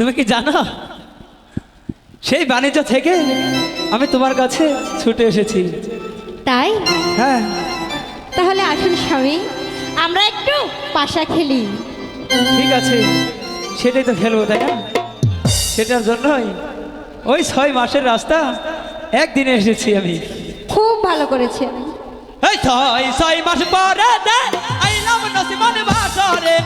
তুমি কি জানো? সেই বাণিজ্য থেকে আমি তোমার কাছে ছুটে এসেছি। তাই? হ্যাঁ। তাহলে আসুন স্বামী আমরা একটু পাশা খেলি। ঠিক আছে সেটাই তো খেলব তাই না? সেটার জন্যই ওই ছয় মাসের রাস্তা একদিনে এসেছি আমি। খুব ভালো করেছি। এই ছয় ছয় মাস পরে দে আইলাম নসিবন বাসরে।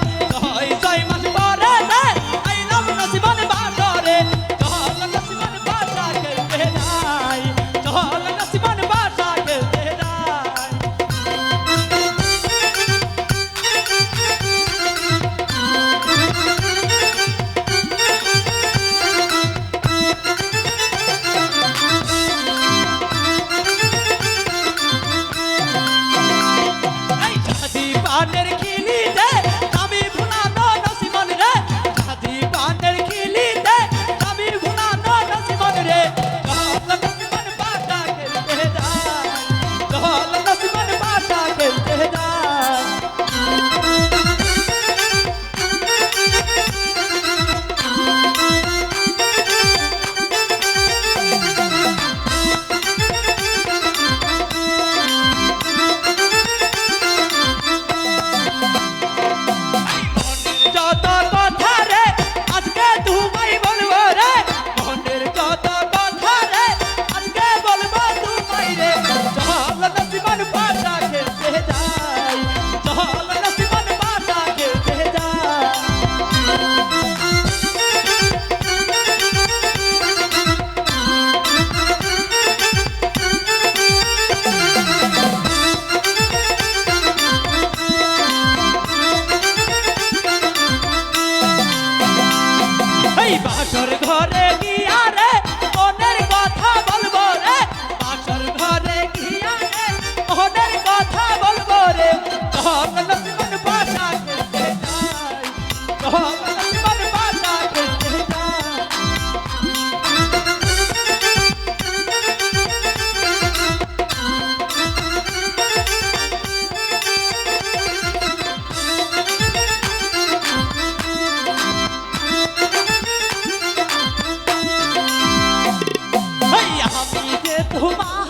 어?